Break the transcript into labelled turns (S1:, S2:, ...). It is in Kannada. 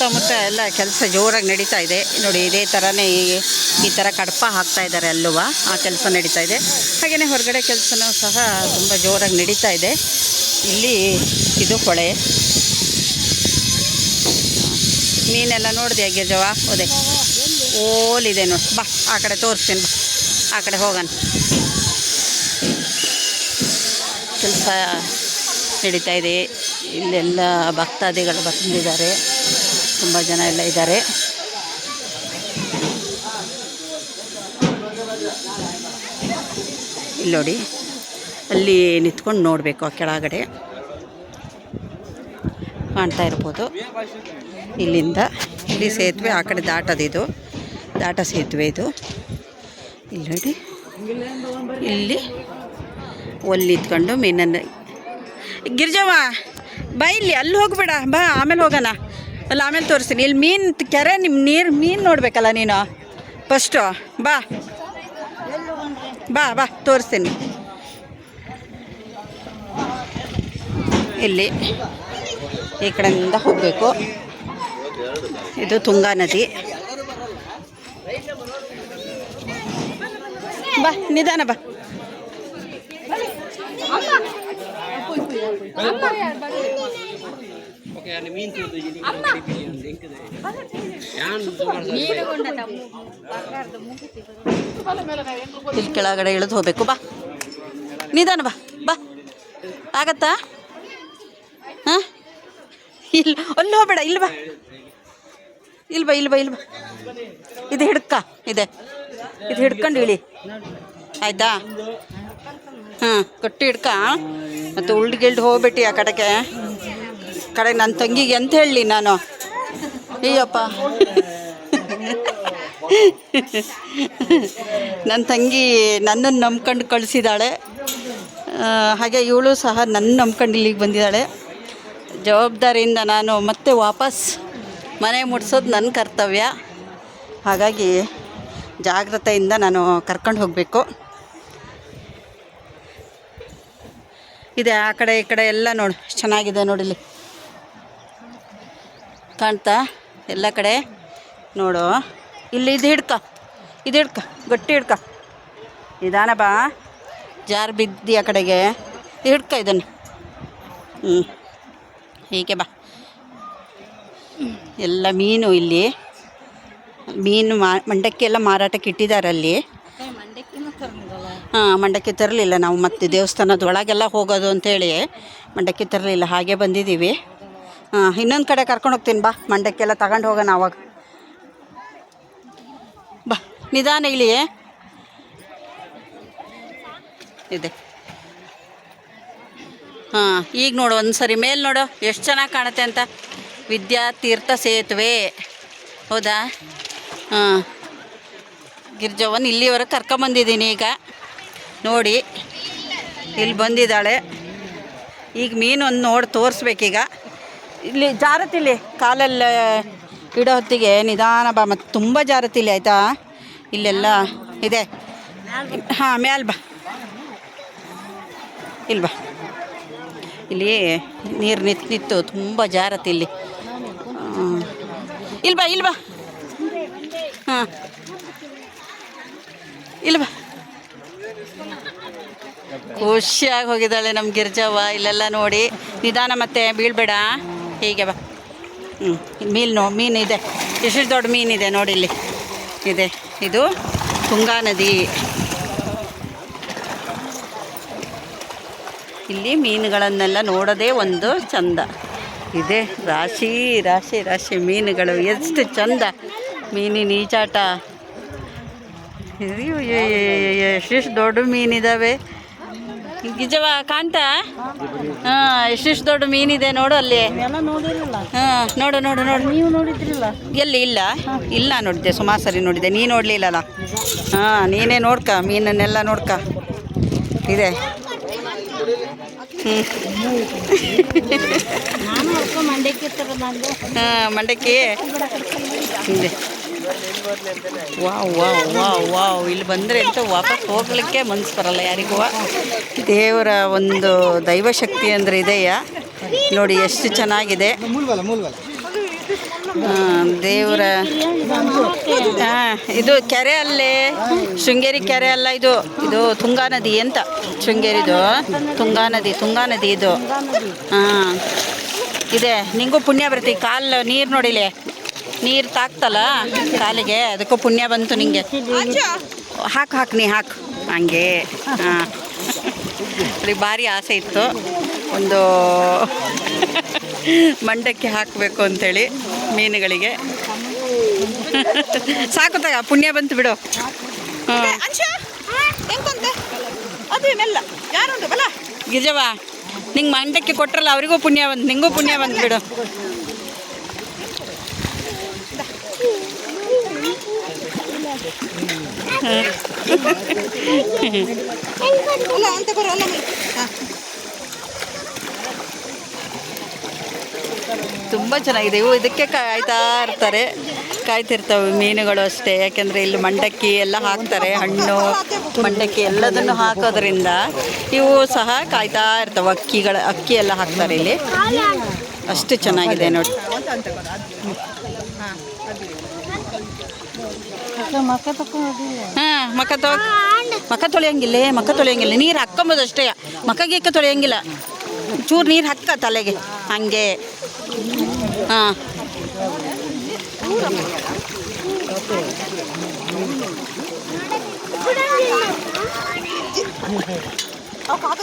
S1: ಸುತ್ತಮುತ್ತ ಎಲ್ಲ ಕೆಲಸ ಜೋರಾಗಿ ನಡೀತಾ ಇದೆ. ನೋಡಿ, ಇದೇ ಥರನೇ ಈ ಥರ ಕಡಪ ಹಾಕ್ತಾ ಇದ್ದಾರೆ ಅಲ್ಲುವ. ಆ ಕೆಲಸ ನಡೀತಾ ಇದೆ. ಹಾಗೆಯೇ ಹೊರಗಡೆ ಕೆಲಸನೂ ಸಹ ತುಂಬ ಜೋರಾಗಿ ನಡೀತಾ ಇದೆ. ಇಲ್ಲಿ ಇದು ಕೊಳೆ. ಮೀನೆಲ್ಲ ನೋಡಿದೆ ಗೆಜವ ಹೋದೆ. ಓಲಿದೆ ನೋಡಿ. ಬಾ, ಆ ಕಡೆ ತೋರಿಸ್ತೀನಿ. ಆ ಕಡೆ ಹೋಗೋಣ. ಕೆಲಸ ನಡೀತಾ ಇದೆ. ಇಲ್ಲೆಲ್ಲ ಭಕ್ತಾದಿಗಳು ಬಂದಿದ್ದಾರೆ. ತುಂಬ ಜನ ಎಲ್ಲ ಇದ್ದಾರೆ. ಇಲ್ಲಿ ನೋಡಿ, ಅಲ್ಲಿ ನಿಂತ್ಕೊಂಡು ನೋಡಬೇಕು ಆ ಕೆಳಗಡೆ. ಕಾಣ್ತಾ ಇರ್ಬೋದು. ಇಲ್ಲಿಂದ ಇಲ್ಲಿ ಸೇತುವೆ, ಆ ಕಡೆ ದಾಟೋದಿದು ದಾಟ ಸೇತುವೆ ಇದು. ಇಲ್ಲಿ ನೋಡಿ, ಇಲ್ಲಿ ಒಲ್ಲಿ ನಿಂತ್ಕೊಂಡು ಮೀನನ್ನು ಗಿರ್ಜವ್ವ ಬಾ ಇಲ್ಲಿ, ಅಲ್ಲಿ ಹೋಗಬೇಡ, ಬಾ, ಆಮೇಲೆ ಹೋಗೋಣ. ಅಲ್ಲಿ, ಆಮೇಲೆ ತೋರಿಸ್ತೀನಿ. ಇಲ್ಲಿ ಮೀನು ಕೆರೆ ನಿಮ್ಮ ನೀರು ಮೀನು ನೋಡಬೇಕಲ್ಲ ನೀನು? ಫಸ್ಟು ಬಾ. ಬಾ ಬಾ, ತೋರಿಸ್ತೀನಿ. ಇಲ್ಲಿ ಈ ಕಡೆಯಿಂದ ಹೋಗಬೇಕು. ಇದು ತುಂಗಾ ನದಿ. ಬಾ, ನಿಧಾನ ಬಾ. ಇಲ್ಲಿ ಕೆಳಗಡೆ ಇಳಿದು ಹೋಗ್ಬೇಕು ಬಾ. ನಿಧಾನ ಬಾ ಬಾ. ಆಗತ್ತಾ? ಹಾಂ? ಇಲ್ಲ ಅಲ್ಲಿ ಹೋಗ್ಬೇಡ ಇಲ್ಲಿ ಬಾ. ಇಲ್ಲ ಬಾ ಇಲ್ಲ ಬಾ ಇಲ್ಲಿ ಬಾ. ಇದು ಹಿಡ್ಕ ಇದೆ. ಇದು ಹಿಡ್ಕೊಂಡು ಇಳಿ. ಆಯ್ತಾ? ಹಾಂ ಕಟ್ಟಿ ಹಿಡ್ಕ. ಮತ್ತು ಉಳ್ಗಿಲ್ಡ್ ಹೋಗ್ಬಿಟ್ಟು ಆ ಕಡೆಗೆ. ಕಡೆ ನನ್ನ ತಂಗಿಗೆ ಅಂತ ಹೇಳಲಿ ನಾನು? ಅಯ್ಯಪ್ಪ. ನನ್ನ ತಂಗಿ ನನ್ನನ್ನು ನಂಬ್ಕೊಂಡು ಕಳಿಸಿದ್ದಾಳೆ. ಹಾಗೆ ಇವಳು ಸಹ ನನ್ನ ನಂಬ್ಕೊಂಡು ಇಲ್ಲಿಗೆ ಬಂದಿದ್ದಾಳೆ. ಜವಾಬ್ದಾರಿಯಿಂದ ನಾನು ಮತ್ತೆ ವಾಪಸ್ ಮನೆ ಮುಟ್ಸೋದು ನನ್ನ ಕರ್ತವ್ಯ. ಹಾಗಾಗಿ ಜಾಗ್ರತೆಯಿಂದ ನಾನು ಕರ್ಕೊಂಡು ಹೋಗಬೇಕು. ಇದೆ ಆ ಕಡೆ ಈ ಕಡೆ ಎಲ್ಲ ನೋಡಿ, ಚೆನ್ನಾಗಿದೆ ನೋಡಿಲ್ಲಿ ಕಾಣ್ತಾ ಎಲ್ಲ ಕಡೆ. ನೋಡು, ಇಲ್ಲಿ ಇದು ಹಿಡ್ಕ ಇದು ಹಿಡ್ಕ, ಗಟ್ಟಿ ಹಿಡ್ಕ. ನಿಧಾನ ಬಾ, ಜಾರು ಬಿದ್ದಿ ಆ ಕಡೆಗೆ. ಹಿಡ್ಕ ಇದನ್ನು. ಹ್ಞೂ ಹೀಗೆ ಬಾ. ಎಲ್ಲ ಮೀನು ಇಲ್ಲಿ. ಮೀನು ಮಾ, ಮಂಡಕ್ಕಿ ಎಲ್ಲ ಮಾರಾಟಕ್ಕೆ ಇಟ್ಟಿದ್ದಾರೆ ಅಲ್ಲಿ. ಹಾಂ, ಮಂಡಕ್ಕಿ ತರಲಿಲ್ಲ ನಾವು ಮತ್ತೆ ದೇವಸ್ಥಾನದ ಒಳಗೆಲ್ಲ ಹೋಗೋದು ಅಂತೇಳಿ ಮಂಡಕ್ಕಿ ತರಲಿಲ್ಲ, ಹಾಗೆ ಬಂದಿದ್ದೀವಿ. ಹಾಂ, ಇನ್ನೊಂದು ಕಡೆ ಕರ್ಕೊಂಡು ಹೋಗ್ತೀನಿ, ಬಾ. ಮಂಡಕ್ಕೆಲ್ಲ ತಗೊಂಡು ಹೋಗೋಣ ಅವಾಗ. ಬಾ, ನಿಧಾನ ಇಳಿಯೇ ಇದೆ. ಹಾಂ, ಈಗ ನೋಡು ಒಂದು ಸರಿ ಮೇಲೆ ನೋಡು, ಎಷ್ಟು ಚೆನ್ನಾಗಿ ಕಾಣುತ್ತೆ ಅಂತ. ವಿದ್ಯಾ ತೀರ್ಥ ಸೇತುವೆ. ಹೌದಾ? ಹಾಂ. ಗಿರ್ಜವನ್ ಇಲ್ಲಿವರೆಗೆ ಕರ್ಕೊಂಬಂದಿದ್ದೀನಿ ಈಗ. ನೋಡಿ, ಇಲ್ಲಿ ಬಂದಿದ್ದಾಳೆ. ಈಗ ಮೀನು ಒಂದು ನೋಡಿ ತೋರಿಸ್ಬೇಕೀಗ. ಇಲ್ಲಿ ಜಾರತಿಲಿ ಕಾಲಲ್ಲಿ ಇಡೋ ಹೊತ್ತಿಗೆ ನಿಧಾನ ಬಾ, ಮತ್ತು ತುಂಬ ಜಾರತಿಲಿ, ಆಯಿತಾ? ಇಲ್ಲೆಲ್ಲ ಇದೆ. ಹಾಂ, ಮ್ಯಾಲ್ ಬಾ. ಇಲ್ವಾ ಇಲ್ಲಿ ನೀರು ನಿಂತು ನಿತ್ತು ತುಂಬ ಜಾರತಿ ಇಲ್ಲಿ ಇಲ್ವಾ ಬಾ ಹಾಂ. ಇಲ್ಲ ಬಾ. ಖುಷಿಯಾಗಿ ಹೋಗಿದ್ದಾಳೆ ನಮ್ಮ ಗಿರ್ಜವ್ವ, ಇಲ್ಲೆಲ್ಲ ನೋಡಿ. ನಿಧಾನ ಮತ್ತೆ ಬೀಳ್ಬೇಡ. ಹೀಗೆ ಬಾ. ಹ್ಞೂ ಮೀನು ನೋ ಮೀನು ಇದೆ. ಎಷ್ಟು ದೊಡ್ಡ ಮೀನಿದೆ ನೋಡಿ ಇಲ್ಲಿ. ಇದೆ. ಇದು ತುಂಗಾ ನದಿ. ಇಲ್ಲಿ ಮೀನುಗಳನ್ನೆಲ್ಲ ನೋಡೋದೇ ಒಂದು ಚಂದ. ಇದೆ. ರಾಶಿ ರಾಶಿ ರಾಶಿ ಮೀನುಗಳು. ಎಷ್ಟು ಚಂದ. ಮೀನಿನ ಈಜಾಟ ಎಷ್ಟು ದೊಡ್ಡ ಮೀನಿದ್ದಾವೆ ನಿಜವ ಕಾಣ್ತಾ ಹಾಂ ಎಷ್ಟೆಷ್ಟು ದೊಡ್ಡ ಮೀನಿದೆ ನೋಡು ಅಲ್ಲಿ. ಹಾಂ ನೋಡು ನೋಡು ನೋಡು. ನೀವು ನೋಡಿದ್ರಿಲ್ಲ? ಎಲ್ಲಿ? ಇಲ್ಲ. ಇಲ್ಲ ನೋಡಿದ್ದೆ. ಸುಮಾರು ಸರಿ ನೋಡಿದೆ ನೀ ನೋಡ್ಲಿಲ್ಲಲ್ಲ ಹಾ ನೀನೇ ನೋಡ್ಕ ಮೀನನ್ನೆಲ್ಲ ನೋಡ್ಕ. ಇದೆ. ಹ್ಞೂ ಹಾಂ ಮಂಡಕ್ಕಿ ಇದೆ. Wow wow wow wow. ಇಲ್ಲಿ ಬಂದರೆ ಅಂತ ವಾಪಸ್ ಹೋಗ್ಲಿಕ್ಕೆ ಮನ್ಸು ಬರಲ್ಲ ಯಾರಿಗೂ. ದೇವರ ಒಂದು ದೈವಶಕ್ತಿ ಅಂದರೆ ಇದೆಯಾ? ನೋಡಿ ಎಷ್ಟು ಚೆನ್ನಾಗಿದೆ. ದೇವರ ಹಾಂ ಇದು ಕೆರೆ ಅಲ್ಲೇ ಶೃಂಗೇರಿ ಕೆರೆ ಅಲ್ಲ ಇದು. ಇದು ತುಂಗಾ ನದಿ ಅಂತ. ಶೃಂಗೇರಿದು. ತುಂಗಾ ನದಿ ತುಂಗಾ ನದಿ ಇದು. ಹಾಂ ಇದೆ. ನಿಂಗೂ ಪುಣ್ಯ ಬರ್ತಿ ಕಾಲು, ನೀರು ನೋಡಿಲೆ. ನೀರು ತಾಕ್ತಲ್ಲ ಕಾಲಿಗೆ? ಅದಕ್ಕೂ ಪುಣ್ಯ ಬಂತು ನಿಂಗೆ. ಹಾಕು ಹಾಕು ನೀ ಹಾಕು. ಹಂಗೆ. ಹಾಂ. ಅವ್ರಿಗೆ ಭಾರಿ ಆಸೆ ಇತ್ತು. ಒಂದು ಮಂಡಕ್ಕೆ ಹಾಕಬೇಕು ಅಂತೇಳಿ ಮೀನುಗಳಿಗೆ. ಸಾಕು ತಗ ಪುಣ್ಯ ಬಂತು ಬಿಡು. ಗಿಜವಾ ನಿಂಗೆ ಮಂಡಕ್ಕೆ ಕೊಟ್ರಲ್ಲ ಅವರಿಗೂ ಪುಣ್ಯ ಬಂತು ನಿಂಗೂ ಪುಣ್ಯ ಬಂತು ಬಿಡು.
S2: ಅಲ್ಲ
S1: ತುಂಬ ಚೆನ್ನಾಗಿದೆ. ಇವು ಇದಕ್ಕೆ ಕಾಯ್ತಾ ಇರ್ತಾರೆ. ಕಾಯ್ತಿರ್ತವೆ ಮೀನುಗಳು ಅಷ್ಟೇ. ಯಾಕೆಂದರೆ ಇಲ್ಲಿ ಮಂಡಕ್ಕಿ ಎಲ್ಲ ಹಾಕ್ತಾರೆ, ಹಣ್ಣು, ಮಂಡಕ್ಕಿ ಎಲ್ಲದನ್ನು ಹಾಕೋದ್ರಿಂದ ಇವು ಸಹ ಕಾಯ್ತಾ ಇರ್ತವೆ. ಅಕ್ಕಿಗಳ, ಅಕ್ಕಿ ಎಲ್ಲ ಹಾಕ್ತಾರೆ ಇಲ್ಲಿ. ಅಷ್ಟು ಚೆನ್ನಾಗಿದೆ ನೋಡಿ. ಹಾಂ ಮಕ್ಕ ತೊ ಮಕ್ಕ ತೊಳೆಯಂಗಿಲ್ಲ ಮಕ್ಕ ತೊಳೆಯಂಗಿಲ್ಲ ನೀರು ಹಾಕ್ಕೊಂಬೋದು ಅಷ್ಟೇ. ಮಕ್ಕ ಗಿಕ್ಕ ತೊಳೆಯಂಗಿಲ್ಲ? ಚೂರು ನೀರು ಹಾಕ ತಲೆಗೆ ಹಂಗೆ. ಹಾಂ.
S2: ಕಾಕ